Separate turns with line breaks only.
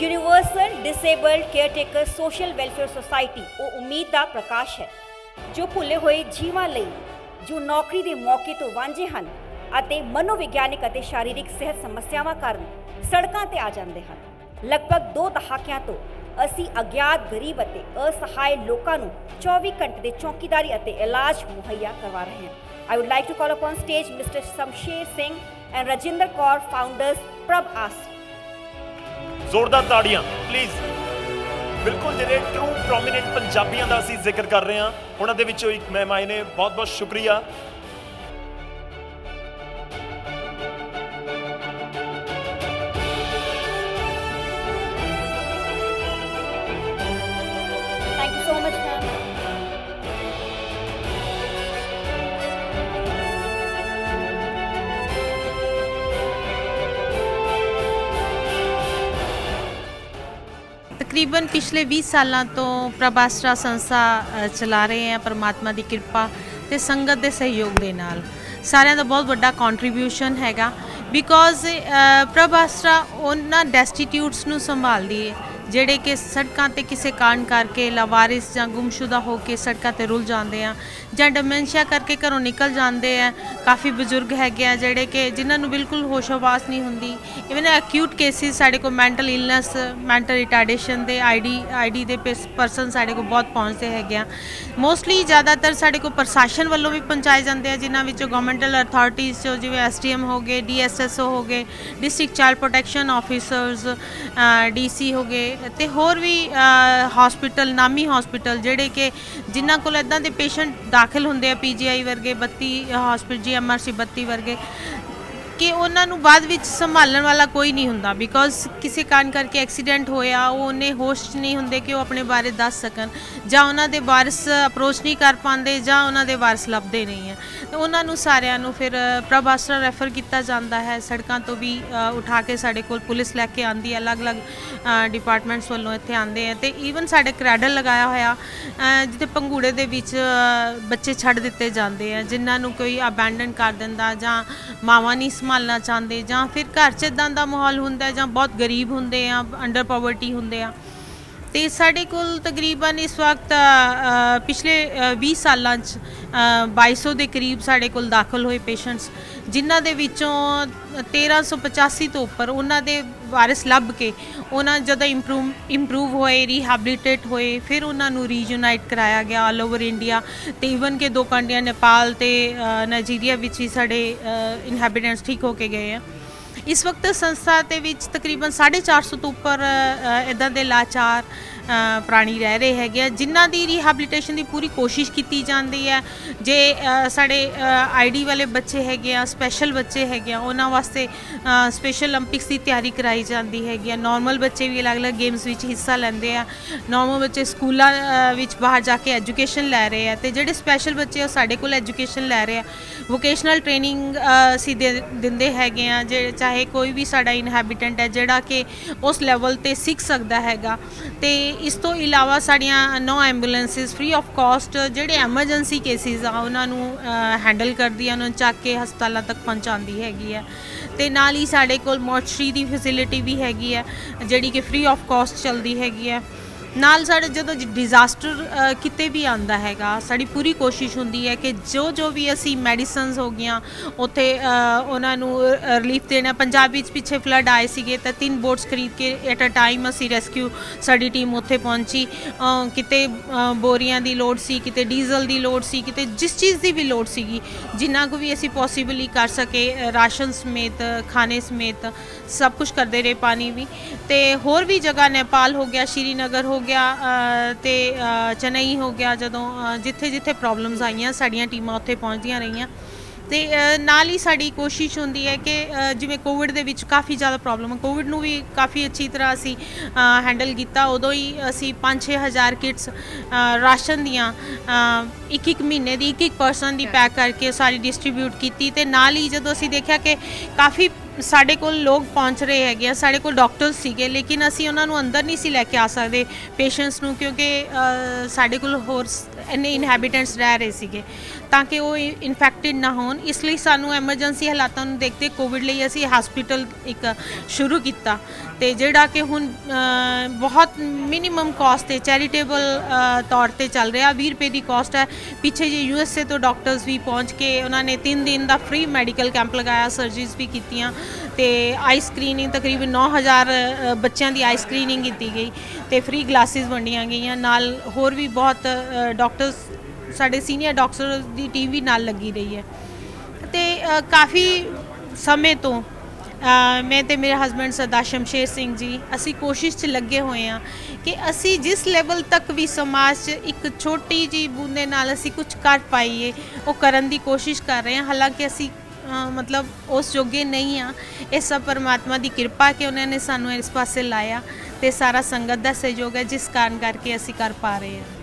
Universal disabled caretaker social welfare society ਉਹ ਉਮੀਦ ਦਾ ਪ੍ਰਕਾਸ਼ ਹੈ ਜੋ ਭੁੱਲੇ ਹੋਏ ਜੀਵਾਂ ਲਈ ਜੋ ਨੌਕਰੀ ਦੇ ਮੌਕੇ ਤੋਂ ਵਾਂਝੇ ਹਨ ਅਤੇ ਮਨੋਵਿਗਿਆਨਿਕ ਅਤੇ ਸ਼ਾਰੀਰਿਕ ਸਿਹਤ ਸਮੱਸਿਆਵਾਂ ਕਾਰਨ ਸੜਕਾਂ ਤੇ ਆ ਜਾਂਦੇ ਹਨ ਲਗਭਗ 2 ਦਹਾਕਿਆਂ ਤੋਂ ਅਸੀਂ ਅਗਿਆਤ ਗਰੀਬ ਅਤੇ ਅਸਹਾਇ ਲੋਕਾਂ ਨੂੰ 24 ਘੰਟੇ ਦੇ ਚੌਕੀਦਾਰੀ ਅਤੇ ਇਲਾਜ ਮੁਹੱਈਆ ਕਰਵਾ ਰਹੇ ਹਾਂ I would like to call upon stage Mr. Samsher Singh and Rajinder Kaur, founders Prab As.
ਜ਼ੋਰਦਾਰ ਤਾੜੀਆਂ। ਪਲੀਜ਼ ਬਿਲਕੁਲ ਜਿਹੜੇ ਟਰੂ ਪ੍ਰੋਮਿਨੈਂਟ ਪੰਜਾਬੀਆਂ ਦਾ ਅਸੀਂ ਜ਼ਿਕਰ ਕਰ ਰਹੇ ਹਾਂ। ਉਹਨਾਂ ਦੇ ਵਿੱਚੋਂ ਇੱਕ ਮਹਿਮ ਨੇ। ਬਹੁਤ ਬਹੁਤ ਸ਼ੁਕਰੀਆ।
ਤਕਰੀਬਨ ਪਿਛਲੇ 20 ਸਾਲਾਂ ਤੋਂ ਪ੍ਰਭਾਸਰਾ ਸੰਸਥਾ ਅ, ਚਲਾ ਰਹੇ ਹਾਂ ਪਰਮਾਤਮਾ ਦੀ ਕਿਰਪਾ ਤੇ ਸੰਗਤ ਦੇ ਸਹਿਯੋਗ ਦੇ ਨਾਲ। ਸਾਰਿਆਂ ਦਾ ਬਹੁਤ ਵੱਡਾ ਕੰਟਰੀਬਿਊਸ਼ਨ ਹੈਗਾ। ਬਿਕੋਜ਼ ਪ੍ਰਭਾਸਰਾ ਉਹਨਾਂ ਡੈਸਟੀਟਿਊਟਸ ਨੂੰ ਸੰਭਾਲਦੀ ਹੈ ਜਿਹੜੇ ਕਿ ਸੜਕਾਂ ਤੇ ਕਿਸੇ ਕਾਰਨ ਕਰਕੇ ਲਾਵਾਰਿਸ ਜਾਂ ਗੁੰਮਸ਼ੁਦਾ ਹੋ ਕੇ ਸੜਕਾਂ ਤੇ ਰੁਲ ਜਾਂਦੇ ਆ। ਜਾਂ ਡਿਮੈਂਸ਼ੀਆ ਕਰਕੇ ਘਰੋਂ ਨਿਕਲ ਜਾਂਦੇ ਆ। ਕਾਫੀ ਬਜ਼ੁਰਗ ਹੈਗੇ ਆ ਜਿਹੜੇ ਕਿ ਜਿਨ੍ਹਾਂ ਨੂੰ ਬਿਲਕੁਲ ਹੋਸ਼ੋ-ਹਵਾਸ ਨਹੀਂ ਹੁੰਦੀ। ਇਵਨ ਐਕਿਊਟ ਕੇਸਿਸ ਸਾਡੇ ਕੋਲ ਮੈਂਟਲ ਇਲਨੈਸ ਮੈਂਟਲ ਰਿਟਾਰਡੇਸ਼ਨ ਦੇ ਆਈਡੀ ਆਈਡੀ ਦੇ ਪਰਸਨ ਸਾਡੇ ਕੋਲ ਬਹੁਤ ਪਹੁੰਚਦੇ ਹੈਗੇ ਆ। ਮੋਸਟਲੀ ਜ਼ਿਆਦਾਤਰ ਸਾਡੇ ਕੋਲ ਪ੍ਰਸ਼ਾਸਨ ਵੱਲੋਂ ਵੀ ਪਹੁੰਚਾਏ ਜਾਂਦੇ ਆ, ਜਿਨ੍ਹਾਂ ਵਿੱਚੋਂ ਗਵਰਨਮੈਂਟਲ ਅਥਾਰਟੀਜ਼ ਚੋਂ ਜਿਵੇਂ ਐਸਟੀਐਮ ਹੋ ਗਏ ਡੀਐਸਐਸਓ ਹੋ ਗਏ district child protection officers DC ਹੋ ਗਏ ਤੇ ਹੋਰ ਵੀ ਹਸਪੀਟਲ ਨਾਮੀ ਹਸਪੀਟਲ ਜਿਹੜੇ ਕਿ ਜਿਨ੍ਹਾਂ ਕੋਲ ਇਦਾਂ ਦੇ ਪੇਸ਼ੈਂਟ ਦਾਖਲ ਹੁੰਦੇ ਆ ਪੀਜੀਆਈ ਵਰਗੇ 32 ਹਸਪੀਟਲ ਜੀਐਮਆਰਸੀ 32 ਵਰਗੇ, ਕਿ ਉਹਨਾਂ ਨੂੰ ਬਾਅਦ ਵਿੱਚ ਸੰਭਾਲਣ ਵਾਲਾ ਕੋਈ ਨਹੀਂ ਹੁੰਦਾ ਬਿਕੋਜ਼ ਕਿਸੇ ਕਾਰਨ ਕਰਕੇ ਐਕਸੀਡੈਂਟ ਹੋਇਆ, ਉਹ ਉਹਨੇ ਹੋਸ਼ ਨਹੀਂ ਹੁੰਦੇ ਕਿ ਉਹ ਆਪਣੇ ਬਾਰੇ ਦੱਸ ਸਕਣ ਜਾਂ ਉਹਨਾਂ ਦੇ ਵਾਰਿਸ ਅਪਰੋਚ ਨਹੀਂ ਕਰ ਪਾਉਂਦੇ ਜਾਂ ਉਹਨਾਂ ਦੇ ਵਾਰਿਸ ਲੱਭਦੇ ਨਹੀਂ ਹੈ। ਤੇ ਉਹਨਾਂ ਨੂੰ ਸਾਰਿਆਂ ਨੂੰ ਫਿਰ ਪ੍ਰਭਾਸਰਾ ਰੈਫਰ ਕੀਤਾ ਜਾਂਦਾ ਹੈ। ਸੜਕਾਂ ਤੋਂ ਵੀ ਅ, ਉਠਾ ਕੇ ਸਾਡੇ ਕੋਲ ਪੁਲਿਸ ਲੈ ਕੇ ਆਂਦੀ ਹੈ। ਅਲੱਗ-ਅਲੱਗ ਡਿਪਾਰਟਮੈਂਟਸ ਵੱਲੋਂ ਇੱਥੇ ਆਂਦੇ ਆ ਤੇ ਈਵਨ ਸਾਡੇ ਕ੍ਰੈਡਲ ਲਗਾਇਆ ਹੋਇਆ ਅ, ਜਿੱਥੇ ਪੰਗੂੜੇ ਦੇ ਵਿੱਚ ਅ, ਬੱਚੇ ਛੱਡ ਦਿੱਤੇ ਜਾਂਦੇ ਆ ਜਿਨ੍ਹਾਂ ਨੂੰ ਕੋਈ ਅਬੈਂਡਨ ਕਰ ਦਿੰਦਾ ਜਾਂ ਮਾਵਾਂ ਨਹੀਂ ਸੰਭਾਲਣਾ ਚਾਹੁੰਦੇ ਜਾਂ ਫਿਰ ਘਰ 'ਚ ਇਦਾਂ ਦਾ ਮਾਹੌਲ ਹੁੰਦਾ ਜਾਂ ਬਹੁਤ ਗਰੀਬ ਹੁੰਦੇ ਆ ਅੰਡਰ ਪਾਵਰਟੀ ਹੁੰਦੇ ਆ। ਤੇ ਸਾਡੇ ਕੋਲ ਤਕਰੀਬਨ ਇਸ ਵਕਤ ਪਿਛਲੇ ਅ, 20 ਸਾਲਾਂ 'ਚ ਅ, 2200 ਦੇ ਕਰੀਬ ਸਾਡੇ ਕੋਲ ਦਾਖਲ ਹੋਏ ਪੇਸ਼ੈਂਟਸ ਜਿਨ੍ਹਾਂ ਦੇ ਵਿੱਚੋਂ 1385 ਤੋਂ ਉੱਪਰ ਉਹਨਾਂ ਦੇ ਵਾਰਿਸ ਲੱਭ ਕੇ ਉਹਨਾਂ ਜਦੋਂ ਇੰਪਰੂਵ ਇੰਪਰੂਵ ਹੋਏ ਰੀਹੈਬਿਲਿਟੇਟ ਹੋਏ ਫਿਰ ਉਹਨਾਂ ਨੂੰ ਰੀਯੂਨਾਈਟ ਕਰਾਇਆ ਗਿਆ ਆਲ ਓਵਰ ਇੰਡੀਆ ਤੇ ਈਵਨ ਕਿ ਦੋ ਕੰਟਰੀਆਂ ਨੇਪਾਲ ਤੇ ਨਾਈਜੀਰੀਆ ਵਿੱਚ ਵੀ ਸਾਡੇ ਇਨਹੈਬੀਟੈਂਟਸ ਠੀਕ ਹੋ ਕੇ ਗਏ ਆ। ਇਸ ਵਕਤ ਸੰਸਥਾ ਦੇ ਵਿੱਚ ਤਕਰੀਬਨ 450 ਤੋਂ ਉੱਪਰ ਇਦਾਂ ਦੇ ਲਾਚਾਰ ਪ੍ਰਾਣੀ ਰਹਿ ਰਹੇ ਹੈਗੇ ਆ, ਜਿਨ੍ਹਾਂ ਦੀ ਰੀਹੈਬਿਲਿਟੇਸ਼ਨ ਦੀ ਪੂਰੀ ਕੋਸ਼ਿਸ਼ ਕੀਤੀ ਜਾਂਦੀ ਹੈ। ਜੇ ਸਾਡੇ ਆਈਡੀ ਵਾਲੇ ਬੱਚੇ ਹੈਗੇ ਆ ਸਪੈਸ਼ਲ ਬੱਚੇ ਹੈਗੇ ਆ, ਉਹਨਾਂ ਵਾਸਤੇ ਸਪੈਸ਼ਲ 올림픽ਸ ਦੀ ਤਿਆਰੀ ਕਰਾਈ ਜਾਂਦੀ ਹੈਗੀ ਆ। ਨਾਰਮਲ ਬੱਚੇ ਵੀ ਅਲੱਗ-ਅਲੱਗ ਗੇਮਸ ਵਿੱਚ ਹਿੱਸਾ ਲੈਂਦੇ ਆ। ਨਾਰਮਲ ਬੱਚੇ ਸਕੂਲਾਂ ਵਿੱਚ ਬਾਹਰ ਜਾ ਕੇ ਐਜੂਕੇਸ਼ਨ ਲੈ ਰਹੇ ਆ ਤੇ ਜਿਹੜੇ ਸਪੈਸ਼ਲ ਬੱਚੇ ਉਹ ਸਾਡੇ ਕੋਲ ਐਜੂਕੇਸ਼ਨ ਲੈ ਰਹੇ ਆ। ਵੋਕੇਸ਼ਨਲ ਟ੍ਰੇਨਿੰਗ ਅਸੀਂ ਦਿੰਦੇ ਹੈਗੇ ਆ, ਜੇ ਚਾਹੇ ਕੋਈ ਵੀ ਸਾਡਾ ਇਨਹੈਬਿਟੈਂਟ ਹੈ, ਜਿਹੜਾ ਕਿ ਉਸ ਲੈਵਲ ਤੇ ਸਿੱਖ ਸਕਦਾ ਹੈਗਾ। ਤੇ ਇਸ ਤੋਂ ਇਲਾਵਾ ਸਾਡੀਆਂ ਨੌ ਐਂਬੂਲੈਂਸਿਸ ਫ੍ਰੀ ਆਫ ਕਾਸਟ ਜਿਹੜੇ ਐਮਰਜੈਂਸੀ ਕੇਸਿਸ ਆ, ਉਹਨਾਂ ਨੂੰ ਹੈਂਡਲ ਕਰਦੀ ਆ ਉਹਨਾਂ ਨੂੰ, ਚੱਕ ਕੇ ਹਸਪਤਾਲਾਂ ਤੱਕ ਪਹੁੰਚਾਉਂਦੀ ਹੈਗੀ ਹੈ। ਤੇ ਨਾਲ ਹੀ ਸਾਡੇ ਕੋਲ ਮੋਰਚਰੀ ਦੀ ਫੈਸਿਲਿਟੀ ਵੀ ਹੈਗੀ ਹੈ, ਜਿਹੜੀ ਕਿ ਫ੍ਰੀ ਆਫ ਕਾਸਟ ਚੱਲਦੀ ਹੈਗੀ ਹੈ। ਨਾਲ ਸਾਡੇ ਜਦੋਂ ਡਿਜ਼ਾਸਟਰ ਕਿਤੇ ਵੀ ਆਂਦਾ ਹੈਗਾ, ਸਾਡੀ ਪੂਰੀ ਕੋਸ਼ਿਸ਼ ਹੁੰਦੀ ਹੈ ਕਿ ਜੋ ਜੋ ਵੀ ਅਸੀਂ ਮੈਡੀਸਨਸ ਹੋ ਗਈਆਂ, ਉੱਥੇ ਉਹਨਾਂ ਨੂੰ ਰਿਲੀਫ ਦੇਣਾ। ਪੰਜਾਬ ਵਿੱਚ ਪਿੱਛੇ ਫਲੱਡ ਆਏ ਸੀਗੇ ਤਾਂ ਤਿੰਨ ਬੋਟਸ ਖਰੀਦ ਕੇ ਐਟ ਅ ਟਾਈਮ ਅਸੀਂ ਰੈਸਕਿਊ ਸਾਡੀ ਟੀਮ ਉੱਥੇ ਪਹੁੰਚੀ। ਕਿਤੇ ਬੋਰੀਆਂ ਦੀ ਲੋੜ ਸੀ, ਕਿਤੇ ਡੀਜ਼ਲ ਦੀ ਲੋੜ ਸੀ, ਕਿਤੇ ਜਿਸ ਚੀਜ਼ ਦੀ ਵੀ ਲੋੜ ਸੀਗੀ, ਜਿੰਨਾ ਕੁ ਵੀ ਅਸੀਂ ਪੋਸੀਬਲੀ ਕਰ ਸਕੇ ਰਾਸ਼ਨ ਸਮੇਤ, ਖਾਣੇ ਸਮੇਤ, ਸਭ ਕੁਝ ਕਰਦੇ ਰਹੇ ਪਾਣੀ ਵੀ। ਤੇ ਹੋਰ ਵੀ ਜਗ੍ਹਾ ਨੇਪਾਲ ਹੋ ਗਿਆ, ਸ਼੍ਰੀਨਗਰ ਹੋ ਗਿਆ ਅ, ਤੇ ਚੇਨਈ ਹੋ ਗਿਆ ਜਦੋਂ ਜਿੱਥੇ ਜਿੱਥੇ ਪ੍ਰੋਬਲਮਸ ਆਈਆਂ ਸਾਡੀਆਂ ਟੀਮਾਂ ਉੱਥੇ ਪਹੁੰਚਦੀਆਂ ਰਹੀਆਂ। ਤੇ ਨਾਲ ਹੀ ਸਾਡੀ ਕੋਸ਼ਿਸ਼ ਹੁੰਦੀ ਹੈ ਕਿ ਜਿਵੇਂ ਕੋਵਿਡ ਦੇ ਵਿੱਚ ਕਾਫੀ ਜ਼ਿਆਦਾ ਪ੍ਰੋਬਲਮ ਕੋਵਿਡ ਨੂੰ ਵੀ ਕਾਫੀ ਅੱਛੀ ਤਰ੍ਹਾਂ ਅਸੀਂ ਹੈਂਡਲ ਕੀਤਾ। ਉਦੋਂ ਹੀ ਅਸੀਂ 5-6000 ਕਿਟਸ ਰਾਸ਼ਨ ਦੀਆਂ ਇੱਕ ਇੱਕ ਮਹੀਨੇ ਦੀ ਇੱਕ ਇੱਕ ਪਰਸਨ ਦੀ ਪੈਕ ਕਰਕੇ ਸਾਰੀ ਡਿਸਟ੍ਰੀਬਿਊਟ ਕੀਤੀ। ਤੇ ਨਾਲ ਹੀ ਜਦੋਂ ਅਸੀਂ ਦੇਖਿਆ ਕਿ ਕਾਫੀ ਸਾਡੇ ਕੋਲ ਲੋਕ ਪਹੁੰਚ ਰਹੇ ਹੈਗੇ ਆ ਸਾਡੇ ਕੋਲ ਡਾਕਟਰਸ ਸੀਗੇ ਲੇਕਿਨ ਅਸੀਂ ਉਹਨਾਂ ਨੂੰ ਅੰਦਰ ਨਹੀਂ ਸੀ ਲੈ ਕੇ ਆ ਸਕਦੇ ਪੇਸ਼ੈਂਟਸ ਨੂੰ ਕਿਉਂਕਿ ਅ, ਸਾਡੇ ਕੋਲ ਹੋਰ ਇੰਨੇ ਇਨਹੈਬੀਟੈਂਟਸ ਰਹਿ ਰਹੇ ਸੀਗੇ ਤਾਂ ਕਿ ਉਹ ਇਨਫੈਕਟਡ ਨਾ ਹੋਣ। ਇਸ ਲਈ ਸਾਨੂੰ ਐਮਰਜੈਂਸੀ ਹਾਲਾਤਾਂ ਨੂੰ ਦੇਖਦੇ ਕੋਵਿਡ ਲਈ ਅਸੀਂ ਹਸਪੀਟਲ ਇੱਕ ਸ਼ੁਰੂ ਕੀਤਾ। ਤੇ ਜਿਹੜਾ ਕਿ ਹੁਣ ਅ, ਬਹੁਤ ਮਿਨੀਮਮ ਕਾਸਟ ਤੇ ਚੈਰੀਟੇਬਲ ਤੌਰ ਤੇ ਚੱਲ ਰਿਹਾ। 20 ਰੁਪਏ ਦੀ ਕਾਸਟ ਹੈ। ਪਿੱਛੇ ਜੇ ਯੂ ਐਸ ਏ ਤੋਂ ਡਾਕਟਰਸ ਵੀ ਪਹੁੰਚ ਕੇ ਉਹਨਾਂ ਨੇ 3 ਦਿਨ ਦਾ ਫ੍ਰੀ ਮੈਡੀਕਲ ਕੈਂਪ ਲਗਾਇਆ ਸਰਜਰੀਜ਼ ਵੀ ਕੀਤੀਆਂ। ਤੇ ਆਈ ਸਕਰੀਨਿੰਗ ਤਕਰੀਬਨ 9000 ਅ, ਬੱਚਿਆਂ ਦੀ ਆਈ ਸਕਰੀਨਿੰਗ ਕੀਤੀ ਗਈ ਤੇ ਫ੍ਰੀ ਗਲਾਸਿਸ ਵੰਡੀਆਂ ਗਈਆਂ। ਨਾਲ ਹੋਰ ਵੀ ਬਹੁਤ ਡਾਕਟਰਸ ਸਾਡੇ ਸੀਨੀਅਰ ਡਾਕਟਰ ਦੀ ਟੀਮ ਵੀ ਨਾਲ ਲੱਗੀ ਰਹੀ ਹੈ। ਤੇ ਕਾਫੀ ਸਮੇਂ ਤੋਂ ਮੈਂ ਤੇ ਮੇਰੇ ਹਸਬੰਡ ਸਰਦਾਰ ਸ਼ਮਸ਼ੇਰ ਸਿੰਘ ਜੀ ਅਸੀਂ ਕੋਸ਼ਿਸ਼ 'ਚ ਲੱਗੇ ਹੋਏ ਆ ਕਿ ਅਸੀਂ ਜਿਸ ਲੈਵਲ ਤੱਕ ਵੀ ਸਮਾਜ 'ਚ ਇੱਕ ਛੋਟੀ ਜੀ ਬੂੰਦੇ ਨਾਲ ਅਸੀਂ ਕੁਝ ਕਰ ਪਾਈਏ ਉਹ ਕਰਨ ਦੀ ਕੋਸ਼ਿਸ਼ ਕਰ ਰਹੇ ਹਾਂ। ਹਾਲਾਂਕਿ ਅਸੀਂ ਮਤਲਬ ਉਸ ਜੋਗੇ ਨਹੀਂ ਆ। ਇਹ ਸਭ ਪਰਮਾਤਮਾ ਦੀ ਕਿਰਪਾ ਕਿ ਉਹਨਾਂ ਨੇ ਸਾਨੂੰ ਇਸ ਪਾਸੇ ਲਾਇਆ ਤੇ ਸਾਰਾ ਸੰਗਤ ਦਾ ਸਹਿਯੋਗ ਹੈ, ਜਿਸ ਕਾਰਨ ਕਰਕੇ ਅਸੀਂ ਕਰ ਪਾ ਰਹੇ ਹਾਂ।